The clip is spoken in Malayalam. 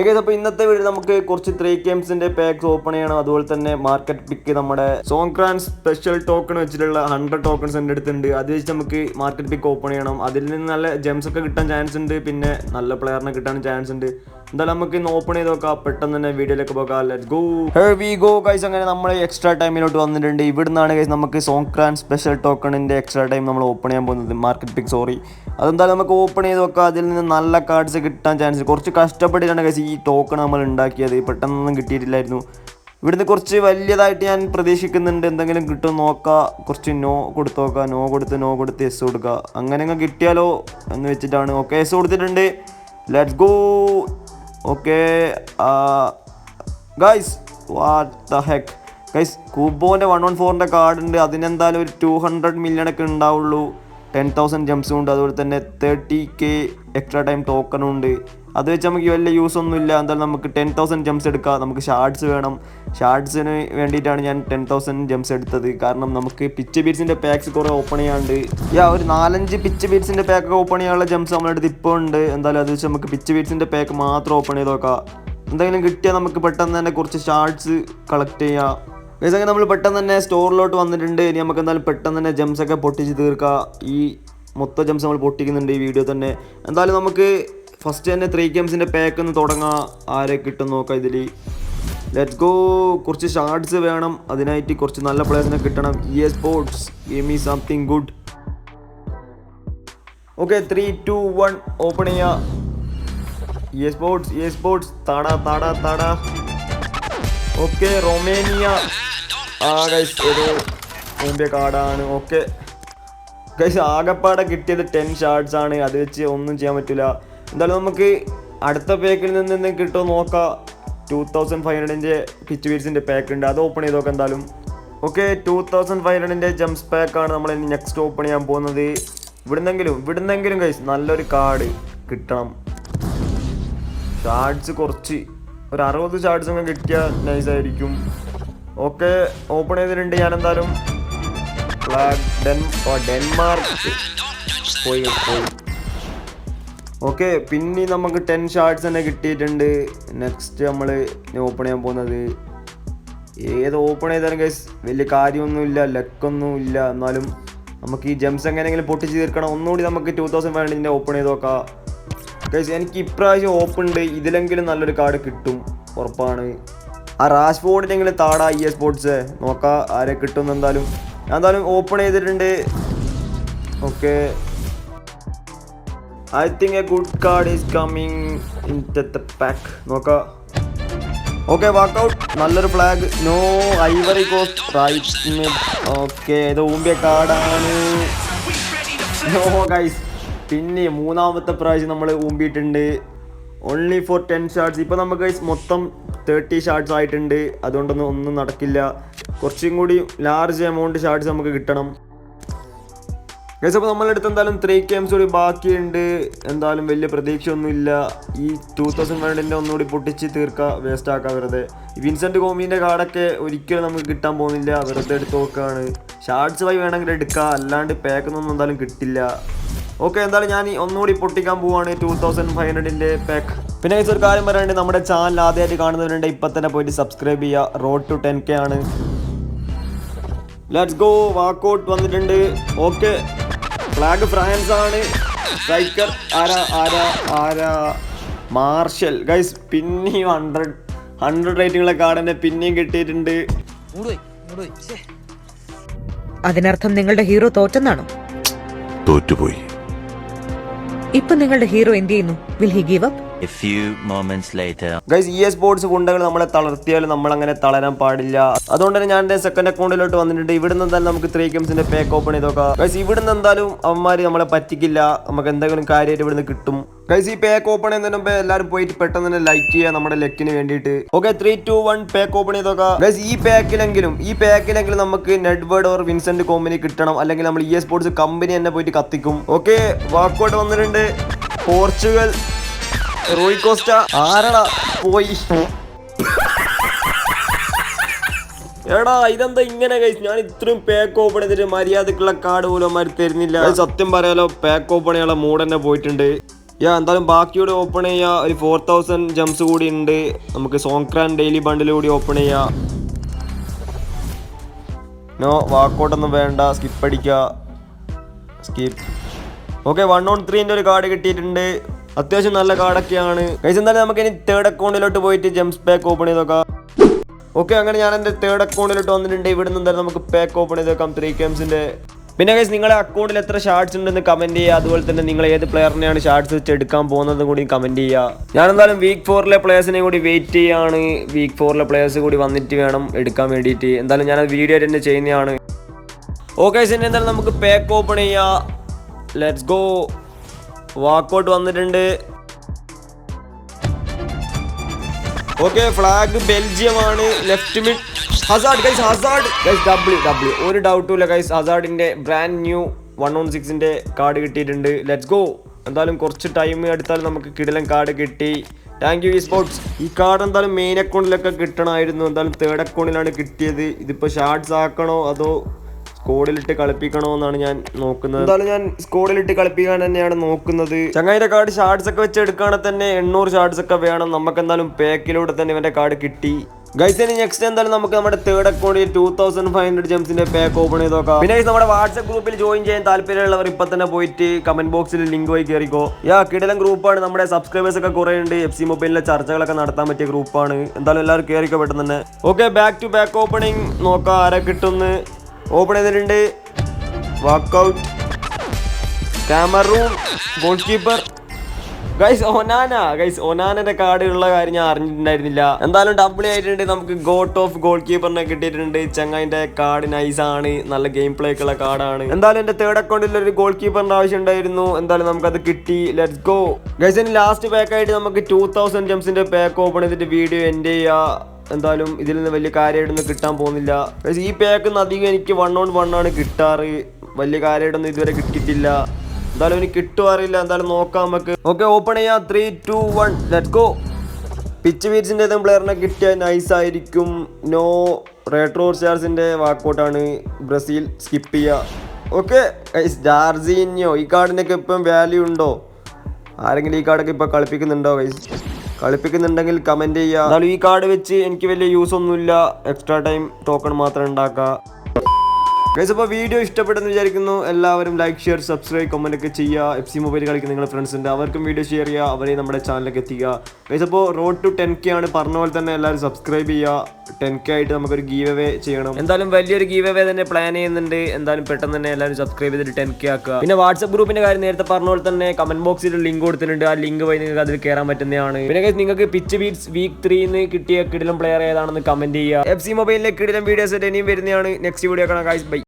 ഏകദേശം അപ്പോൾ ഇന്നത്തെ വീഡിയോ നമുക്ക് കുറച്ച് ത്രീ ഗെയിംസിന്റെ പാക്സ് ഓപ്പൺ ചെയ്യണം. അതുപോലെ തന്നെ മാർക്കറ്റ് പിക്ക് നമ്മുടെ സോങ്ക്രാൻ സ്പെഷ്യൽ ടോക്കൺ വെച്ചിട്ടുള്ള ഹൺഡ്രഡ് ടോക്കൺസ് എന്റെ അടുത്തുണ്ട്. അത് വെച്ച് നമുക്ക് മാർക്കറ്റ് പിക്ക് ഓപ്പൺ ചെയ്യണം. അതിൽ നിന്ന് നല്ല ജെംസ് ഒക്കെ കിട്ടാൻ ചാൻസ് ഉണ്ട്. പിന്നെ നല്ല പ്ലെയറിനെ കിട്ടാൻ ചാൻസ് ഉണ്ട്. എന്തായാലും നമുക്ക് ഇന്ന് ഓപ്പൺ ചെയ്ത് നോക്കാം. പെട്ടെന്ന് തന്നെ വീഡിയോയിലേക്ക് പോകാം. Let go we go guys അങ്ങനെ നമ്മൾ എക്സ്ട്രാ ടൈമിലോട്ട് വന്നിട്ടുണ്ട്. ഇവിടുന്നാണ് ഗൈസ് നമുക്ക് സോങ്ക്രാൻ സ്പെഷ്യൽ ടോക്കണിന്റെ എക്സ്ട്രാ ടൈം നമ്മൾ ഓപ്പൺ ചെയ്യാൻ പോകുന്നത്. മാർക്കറ്റ് പിക്ക് സോറി അതെന്തായാലും നമുക്ക് ഓപ്പൺ ചെയ്ത് നോക്കാം. അതിൽ നിന്ന് നല്ല കാർഡ്സ് കിട്ടാൻ ചാൻസ് കുറച്ച് കഷ്ടപ്പെട്ടിട്ടാണ് ഗൈസ് ഈ ടോക്കൺ നമ്മൾ ഉണ്ടാക്കിയത്. പെട്ടെന്നൊന്നും കിട്ടിയിട്ടില്ലായിരുന്നു. ഇവിടുന്ന് കുറച്ച് വലിയതായിട്ട് ഞാൻ പ്രതീക്ഷിക്കുന്നുണ്ട്. എന്തെങ്കിലും കിട്ടും നോക്കാം. കുറച്ച് നോ കൊടുത്ത് നോക്കാം. നോ കൊടുത്ത് നോ കൊടുത്ത് എസ് കൊടുക്കുക അങ്ങനെ അങ്ങ് കിട്ടിയാലോ എന്ന് വെച്ചിട്ടാണ്. ഓക്കെ എസ് കൊടുത്തിട്ടുണ്ട്. Let's go okay guys what the heck guys കൂബോന്റെ one one ഫോറിന്റെ കാർഡ് ഉണ്ട്. അതിനെന്തായാലും ഒരു ടു ഹൺഡ്രഡ് മില്യൺ ഒക്കെ ഉണ്ടാവുള്ളൂ. ടെൻ തൗസൻഡ് ജംസും ഉണ്ട്. അതുപോലെ തന്നെ തേർട്ടി കെ എക്സ്ട്രാ ടൈം ടോക്കണും ഉണ്ട്. അത് വെച്ച് നമുക്ക് വലിയ യൂസ് ഒന്നും ഇല്ല. എന്തായാലും നമുക്ക് ടെൻ തൗസൻഡ് ജംസ് എടുക്കാം. നമുക്ക് ഷാർട്സ് വേണം. ഷാർട്സിന് വേണ്ടിയിട്ടാണ് ഞാൻ ടെൻ തൗസൻഡ് ജംസ് എടുത്തത്. കാരണം നമുക്ക് പിച്ച് ബീറ്റ്സിന്റെ പാക്സ് കുറേ ഓപ്പൺ ചെയ്യാണ്ട് യാ ഒരു നാലഞ്ച് പിച്ച് ബീറ്റ്സിന്റെ പാക്ക് ഓപ്പൺ ചെയ്യാനുള്ള ജംസ് അടുത്ത് ഇപ്പോൾ ഉണ്ട്. എന്തായാലും അത് വെച്ച് നമുക്ക് പിച്ച് ബീറ്റ്സിന്റെ പാക്ക് മാത്രം ഓപ്പൺ ചെയ്ത് നോക്കാം. എന്തെങ്കിലും കിട്ടിയാൽ നമുക്ക് പെട്ടെന്ന് തന്നെ കുറച്ച് ഷാർട്സ് കളക്ട് ചെയ്യാം. ഗൈസ് നമ്മൾ പെട്ടെന്ന് തന്നെ സ്റ്റോറിലോട്ട് വന്നിട്ടുണ്ട്. ഇനി നമുക്ക് എന്തായാലും പെട്ടെന്ന് തന്നെ ജംസ് ഒക്കെ പൊട്ടിച്ച് തീർക്കാം. ഈ മൊത്തം ജംസ് നമ്മൾ പൊട്ടിക്കുന്നുണ്ട് ഈ വീഡിയോ തന്നെ. എന്തായാലും നമുക്ക് ഫസ്റ്റ് തന്നെ ത്രീ ഗെയിംസിന്റെ പാക്ക് ഒന്ന് തുടങ്ങാം. ആരെ കിട്ടും നോക്കാം ഇതിൽ ലെറ്റ് ഗോ കുറച്ച് ഷാർട്സ് വേണം. അതിനായിട്ട് കുറച്ച് നല്ല പ്ലേയേഴ്സിനെ കിട്ടണം. ഇ എ സ്പോർട്സ് ഗെയിം ഈ something good okay three two one open ചെയ്യാം. ഇ സ്പോർട്സ് ഇ സ്പോർട്സ് താടാ താടാ താടാ. ഓക്കെ റൊമേനിയ ആ ഒരു മുമ്പേ കാർഡാണ് ഓക്കെ. ഗൈസ് ആകെപ്പാടെ കിട്ടിയത് ടെൻ ഷാർട്സ് ആണ്. അത് വെച്ച് ഒന്നും ചെയ്യാൻ പറ്റില്ല എന്തായാലും നമുക്ക് അടുത്ത പേക്കിൽ നിന്ന് കിട്ടുമോ നോക്കാം. ടൂ തൗസൻഡ് ഫൈവ് ഹൺഡ്രഡിന്റെ പിച്ച് വീഡ്സിന്റെ പാക്ക് ഉണ്ട്. അത് ഓപ്പൺ ചെയ്ത് നോക്കാം എന്തായാലും. ഓക്കെ ടൂ തൗസൻഡ് ഫൈവ് ഹൺഡ്രഡിന്റെ ജംസ് പാക്കാണ് നമ്മൾ ഇനി നെക്സ്റ്റ് ഓപ്പൺ ചെയ്യാൻ പോകുന്നത്. ഇവിടുന്നെങ്കിലും ഇവിടുന്നെങ്കിലും കഴിച്ച് നല്ലൊരു കാർഡ് കിട്ടണം. ഷാർട്സ് കുറച്ച്. ഒരു അറുപത് ഷാർട്സ് ഒക്കെ കിട്ടിയാൽ നൈസ് ആയിരിക്കും. ഓക്കെ ഓപ്പൺ ചെയ്തിട്ടുണ്ട് ഞാൻ എന്തായാലും ഡെൻമാർക്ക് പോയി പോയി. ഓക്കെ പിന്നെ നമുക്ക് ടെൻ ഷാർട്സ് തന്നെ കിട്ടിയിട്ടുണ്ട്. നെക്സ്റ്റ് നമ്മൾ ഓപ്പൺ ചെയ്യാൻ പോകുന്നത്. ഏത് ഓപ്പൺ ചെയ്താലും ഗൈസ് വലിയ കാര്യമൊന്നുമില്ല ലക്കൊന്നും ഇല്ല എന്നാലും നമുക്ക് ഈ ജംസ് എങ്ങനെയെങ്കിലും പൊട്ടിച്ച് തീർക്കണം. ഒന്നുകൂടി നമുക്ക് ടൂ തൗസൻഡ് ഫൈവ് ഹൺഡ്രഡിന്റെ ഓപ്പൺ ചെയ്ത് നോക്കാം. ഗൈസ് എനിക്ക് ഇപ്രാവശ്യം ഓപ്പൺ ഉണ്ട്. ഇതിലെങ്കിലും നല്ലൊരു കാർഡ് കിട്ടും. ഉറപ്പാണ്. ആ റാഷ് റാഷ്ഫോർഡിനെങ്കിലും താടാ ഇ സ്പോർട്സ് നോക്കാം ആരെ കിട്ടും എന്തായാലും. ഞാൻ എന്തായാലും ഓപ്പൺ ചെയ്തിട്ടുണ്ട്. Okay I think a good card is coming in pack നോക്കാം. ഓക്കെ വാക്കൗട്ട് നല്ലൊരു flag no Ivory Coast okay ഇത് ഊമ്പിയ കാർഡാണ്. നോ ഗൈസ് പിന്നെ മൂന്നാമത്തെ പ്രാവശ്യം നമ്മൾ ഊമ്പിയിട്ടുണ്ട്. ഓൺലി ഫോർ ടെൻ ഷാർട്സ് ഇപ്പോൾ നമുക്ക് മൊത്തം തേർട്ടി ഷാർട്സ് ആയിട്ടുണ്ട്. അതുകൊണ്ടൊന്നും ഒന്നും നടക്കില്ല. കുറച്ചും കൂടി ലാർജ് എമൗണ്ട് ഷാർട്സ് നമുക്ക് കിട്ടണം. ഗൈസ് അപ്പോൾ നമ്മളെടുത്ത് എന്തായാലും ത്രീ ഗെയിംസ് കൂടി ബാക്കിയുണ്ട്. എന്തായാലും വലിയ പ്രതീക്ഷയൊന്നുമില്ല. ഈ ടൂ തൗസൻഡ് വേൾഡിന്റെ ഒന്നുകൂടി പൊട്ടിച്ച് തീർക്കുക വേസ്റ്റ് ആക്കുക വെറുതെ. വിൻസെന്റ് കോമീന്റെ കാർഡൊക്കെ ഒരിക്കലും നമുക്ക് കിട്ടാൻ പോകുന്നില്ല. വെറുതെ എടുത്ത് നോക്കുകയാണ് ഷാർട്സ് വൈ വേണമെങ്കിൽ എടുക്കുക അല്ലാണ്ട് പാക്കൊന്നും എന്തായാലും കിട്ടില്ല. ഓക്കെ എന്തായാലും ഞാൻ ഒന്നുകൂടി പൊട്ടിക്കാൻ പോവുകയാണ് ടൂ തൗസൻഡ് ഫൈവ് ഹൺഡ്രഡിന്റെ പാക്ക് പിന്നെ ഒരു കാര്യം പറയാനുണ്ട്. നമ്മുടെ ചാനൽ ആദ്യമായിട്ട് കാണുന്നവരുണ്ട് ഇപ്പം തന്നെ പോയിട്ട് സബ്സ്ക്രൈബ് ചെയ്യുക. റോഡ് ടു ടെൻ കെ ആണ്. ലെറ്റ്സ് ഗോ വാക്കൗട്ട് വന്നിട്ടുണ്ട്. ഓക്കെ ഫ്ലാഗ് ഫ്രാൻസ് ആണ്. സ്ട്രൈക്കർ ആരാ? ആരാ? ആരാ? മാർഷൽ ഗൈസ് പിന്നെയും ഹൺഡ്രഡ് ഹൺഡ്രഡ് റേറ്റിംഗുള്ള കാർഡിനെ പിന്നെയും കിട്ടിയിട്ടുണ്ട്. അതിനർത്ഥം നിങ്ങളുടെ ഹീറോ തോറ്റെന്നാണോ? തോറ്റുപോയി. ഇപ്പൊ നിങ്ങളുടെ ഹീറോ എന്ത് ചെയ്യുന്നു? Will he give up guys E sports ഗുണ്ടകൾ നമ്മളെ തളർത്തിയാലും നമ്മൾ അങ്ങനെ തളരാൻ പാടില്ല. അതുകൊണ്ട് തന്നെ ഞാൻ എന്റെ സെക്കൻഡ് അക്കൗണ്ടിലോട്ട് വന്നിട്ടുണ്ട്. ഇവിടുന്ന് എന്തായാലും നമുക്ക് ത്രീ ഗെയിംസിന്റെ പേക്ക് ഓപ്പൺ ചെയ്ത് നോക്കാം ഗൈസ് ഇവിടുന്ന് എന്തായാലും അവന്മാര് നമ്മളെ പറ്റിക്കില്ല. നമുക്ക് എന്തെങ്കിലും കാര്യമായിട്ട് ഇവിടുന്ന് കിട്ടും. ഗൈസ് ഈ പേക്ക് ഓപ്പൺ ചെയ്യുന്നതിന് മുമ്പ് എല്ലാവരും പോയിട്ട് പെട്ടെന്ന് തന്നെ ലൈക്ക് ചെയ്യുക നമ്മുടെ ലെക്കിന് വേണ്ടിയിട്ട്. Okay three two one pack open ചെയ്ത് നോക്കാം ഗൈസ് ഈ പാക്കിലെങ്കിലും ഈ പാക്കിലെങ്കിലും നമുക്ക് നെഡ്വേർഡ് ഓർ വിൻസെന്റ് കോമ്പനി കിട്ടണം. അല്ലെങ്കിൽ നമ്മൾ ഇ സ്പോർട്സ് കമ്പനി തന്നെ പോയിട്ട് കത്തിക്കും. ഓക്കെ വാക്കൗട്ട് വന്നിട്ടുണ്ട്. പോർച്ചുഗൽ റോയ് കോസ്റ്റ ആരടാ? പോയി. എടാ ഇതെന്താ ഇങ്ങനെ കഴിച്ചു ഞാൻ ഇത്രയും പാക്ക് ഓപ്പൺ ചെയ്തിട്ട് മര്യാദക്കുള്ള കാർഡ് പോലും അവന്മാർ തരുന്നില്ല. സത്യം പറയാലോ പാക്ക് ഓപ്പൺ ചെയ്യാനുള്ള മൂഡ് തന്നെ പോയിട്ടുണ്ട്. യാ എന്തായാലും ബാക്കിയോട് ഓപ്പൺ ചെയ്യുക ഒരു ഫോർ തൗസൻഡ് ജംസ് കൂടി ഉണ്ട്. നമുക്ക് സോങ്ക്രാൻ ഡെയിലി ബണ്ടിൽ കൂടി ഓപ്പൺ ചെയ്യുക നോ വാക്കൗട്ടൊന്നും വേണ്ട. സ്കിപ്പ് അടിക്കുക സ്കിപ്പ് ഓക്കെ വൺ ഓൺ ത്രീന്റെ ഒരു കാർഡ് കിട്ടിയിട്ടുണ്ട്. അത്യാവശ്യം നല്ല കാർഡൊക്കെയാണ്. കഴിച്ച് എന്തായാലും നമുക്ക് ഇനി തേർഡ് അക്കൗണ്ടിലോട്ട് പോയിട്ട് ജംസ് പാക്ക് ഓപ്പൺ ചെയ്ത് നോക്കാം. ഓക്കെ അങ്ങനെ ഞാൻ എന്റെ തേർഡ് അക്കൗണ്ടിലോട്ട് വന്നിട്ടുണ്ട്. ഇവിടെ നിന്ന് എന്തായാലും നമുക്ക് പാക്ക് ഓപ്പൺ ചെയ്ത് നോക്കാം ത്രീ ഗെയിംസിന്റെ പിന്നെ ഗൈസ് നിങ്ങളുടെ അക്കൗണ്ടിൽ എത്ര ഷാർട്സ് ഉണ്ടെന്ന് കമന്റ് ചെയ്യുക. അതുപോലെ തന്നെ നിങ്ങൾ ഏത് പ്ലെയറിനെയാണ് ഷാർട്സ് വെച്ച് എടുക്കാൻ പോകുന്നത് കൂടി കമന്റ് ചെയ്യുക. ഞാൻ എന്തായാലും വീക്ക് ഫോറിലെ പ്ലേയേഴ്സിനെ കൂടി വെയിറ്റ് ചെയ്യാണ്. വീക്ക് ഫോറിലെ പ്ലേയേഴ്സ് കൂടി വന്നിട്ട് വേണം എടുക്കാൻ വേണ്ടിയിട്ട്. എന്തായാലും ഞാനത് വീഡിയോ തന്നെ ചെയ്യുന്നതാണ്. ഓക്കെ ഇനി എന്തായാലും നമുക്ക് പാക്ക് ഓപ്പൺ ചെയ്യാം. ലെറ്റ്സ് ഗോ വാക്കൗട്ട് വന്നിട്ടുണ്ട്. ഓക്കെ ഫ്ലാഗ് ബെൽജിയം ആണ് left mid Hazard guys Hazard guys W W ഒരു ഡൗട്ടും ഇല്ല ഗൈസ് ഹസാർഡിന്റെ ബ്രാൻഡ് ന്യൂ വൺ ഓൺ സിക്സിന്റെ കാർഡ് കിട്ടിയിട്ടുണ്ട്. ലെറ്റ്സ് ഗോ എന്തായാലും കുറച്ച് ടൈം എടുത്താൽ നമുക്ക് കിടിലൻ കാർഡ് കിട്ടി. താങ്ക് യു ഈ സ്പോർട്സ് ഈ കാർഡ് എന്തായാലും മെയിൻ അക്കൗണ്ടിലൊക്കെ കിട്ടണമായിരുന്നു. എന്തായാലും തേർഡ് അക്കൗണ്ടിലാണ് കിട്ടിയത്. ഇതിപ്പോൾ ഷാർട്സ് ആക്കണോ അതോ സ്കോഡിലിട്ട് കളിപ്പിക്കണമെന്നാണ് ഞാൻ നോക്കുന്നത്. എന്തായാലും ഞാൻ സ്കോഡിലിട്ട് കളിപ്പിക്കാൻ തന്നെയാണ് നോക്കുന്നത്. ചങ്ങായിന്റെ കാർഡ് ഷാർട്സ് ഒക്കെ വെച്ച് എടുക്കുകയാണെങ്കിൽ തന്നെ എണ്ണൂറ് ഷാർട്സ് ഒക്കെ വേണം. നമുക്ക് എന്തായാലും പാക്കിലൂടെ തന്നെ ഇവന്റെ കാർഡ് കിട്ടി. ഗൈസ് ഇനി നെക്സ്റ്റ് എന്തായാലും നമുക്ക് നമ്മുടെ തേർഡ് അക്കൗണ്ടിൽ ടൂ തൗസൻഡ് ഫൈവ് ഹൺഡ്രഡ് ജംസിന്റെ പാക്ക് ഓപ്പൺ ചെയ്ത് നോക്കാം. പിന്നെ നമ്മുടെ വാട്സ്ആപ്പ് ഗ്രൂപ്പിൽ ജോയിൻ ചെയ്യാൻ താല്പര്യമുള്ളവർ ഇപ്പൊ തന്നെ പോയിട്ട് കമന്റ് ബോക്സിൽ ലിങ്ക് പോയി കയറിക്കോ യാ കിടലം ഗ്രൂപ്പാണ് നമ്മുടെ സബ്സ്ക്രൈബേഴ്സ് ഒക്കെ കുറെ ഉണ്ട്. എഫ് സി മൊബൈലിലെ ചർച്ചകളൊക്കെ നടത്താൻ പറ്റിയ ഗ്രൂപ്പാണ് എന്തായാലും എല്ലാവരും കയറിക്കോ പെട്ടെന്ന് തന്നെ. Okay back to back opening നോക്കാം ആരെ കിട്ടുമെന്ന് ഓപ്പൺ ചെയ്തിട്ടുണ്ട്. Walkout Cameroon goalkeeper guys Onana guys ഒനാനന്റെ കാർഡിലുള്ള കാര്യം ഞാൻ അറിഞ്ഞിട്ടുണ്ടായിരുന്നില്ല. എന്തായാലും ഡബിൾ ആയിട്ടുണ്ട്. നമുക്ക് ഗോട്ട് ഓഫ് ഗോൾ കീപ്പറിനെ കിട്ടിയിട്ടുണ്ട്. ചങ്ങായിന്റെ കാർഡ് നൈസ് ആണ്. നല്ല ഗെയിം പ്ലേ ഒക്കെ ഉള്ള കാർഡാണ്. എന്തായാലും എന്റെ തേർഡ് അക്കൗണ്ടിൽ ഒരു ഗോൾ കീപ്പറിന്റെ ആവശ്യം ഉണ്ടായിരുന്നു. എന്തായാലും നമുക്ക് അത് കിട്ടി. ലെറ്റ്സ് ഗോ ഗൈസ് ഇനി ലാസ്റ്റ് പാക്ക് ആയിട്ട് നമുക്ക് ടൂ തൗസൻഡ് ജംസിന്റെ പാക്ക് ഓപ്പൺ ചെയ്തിട്ട് വീഡിയോ എൻഡ് ചെയ്യുക എന്തായാലും ഇതിൽ നിന്ന് വലിയ കാര്യമായിട്ടൊന്നും കിട്ടാൻ പോകുന്നില്ല. ഈ പാക്ക് അധികം എനിക്ക് വൺ ഓൺ വൺ ആണ് കിട്ടാറ്. വലിയ കാര്യമായിട്ടൊന്നും ഇതുവരെ കിട്ടിയിട്ടില്ല. എന്തായാലും എനിക്ക് കിട്ടുവാറില്ല എന്തായാലും നോക്കാം നമുക്ക്. ഓക്കെ ഓപ്പൺ ചെയ്യാം. Three two one let go pitch വീച്ചിന്റെ ഏതെങ്കിലും പ്ലെയറിനെ കിട്ടിയാൽ നൈസ് ആയിരിക്കും. നോ റേട്രോ സ്റ്റാർസിന്റെ വാക്കൗട്ടാണ് ബ്രസീൽ സ്കിപ്പ് ചെയ്യുക ഓക്കെ ജാർസീനിയോ ഈ കാർഡിനൊക്കെ ഇപ്പം വാല്യൂ ഉണ്ടോ? ആരെങ്കിലും ഈ കാർഡൊക്കെ ഇപ്പം കളിപ്പിക്കുന്നുണ്ടോ ഗൈസ് കളിപ്പിക്കുന്നുണ്ടെങ്കിൽ കമന്റ് ചെയ്യുക. എന്നാലും ഈ കാർഡ് വെച്ച് എനിക്ക് വലിയ യൂസ് ഒന്നുമില്ല. എക്സ്ട്രാ ടൈം ടോക്കൺ മാത്രം ഉണ്ടാക്കുക. ഗൈസ് അപ്പോൾ വീഡിയോ ഇഷ്ടപ്പെട്ടെന്ന് വിചാരിക്കുന്നു. എല്ലാവരും ലൈക്ക് ഷെയർ സബ്സ്ക്രൈബ് കമന്റ് ഒക്കെ ചെയ്യുക. എഫ് സി മൊബൈൽ കളിക്കുന്ന നിങ്ങളുടെ ഫ്രണ്ട്സ് ഉണ്ട്. അവർക്കും വീഡിയോ ഷെയർ ചെയ്യുക. അവരെ നമ്മുടെ ചാനലിലേക്ക് എത്തിക്കുക. ഗൈസ് അപ്പോൾ റോഡ് ടു ടെൻ കെ ആണ്. പറഞ്ഞ പോലെ തന്നെ എല്ലാവരും സബ്സ്ക്രൈബ് ചെയ്യുക. ടെൻ കെ ആയിട്ട് നമുക്കൊരു ഗീവ് അവേ ചെയ്യണം. എന്തായാലും വലിയൊരു ഗീവ് അവേ തന്നെ പ്ലാൻ ചെയ്യുന്നുണ്ട്. എന്തായാലും പെട്ടെന്ന് തന്നെ എല്ലാവരും സബ്സ്ക്രൈബ് ചെയ്തിട്ട് ടെൻ കെ ആക്കുക. പിന്നെ വാട്സപ്പ് ഗ്രൂപ്പിന്റെ കാര്യം നേരത്തെ പറഞ്ഞ പോലെ തന്നെ കമന്റ് ബോക്സിൽ ലിങ്ക് കൊടുത്തിട്ടുണ്ട്. ആ ലിങ്ക് വഴി നിങ്ങൾക്ക് അതിൽ കയറാൻ പറ്റുന്നതാണ്. പിന്നെ നിങ്ങൾക്ക് പിച്ച് ബീറ്റ്സ് വീക്ക് ത്രീന്ന് കിട്ടിയ കിടിലം പ്ലെയർ ഏതാണെന്ന് കമന്റ് ചെയ്യുക. എഫ് സി മൊബൈലിലെ കിടിലം വീഡിയോസ് ഇനിയും വരുന്നതാണ്. നെക്സ്റ്റ് വീഡിയോ കാണാം ഗൈസ് ബൈ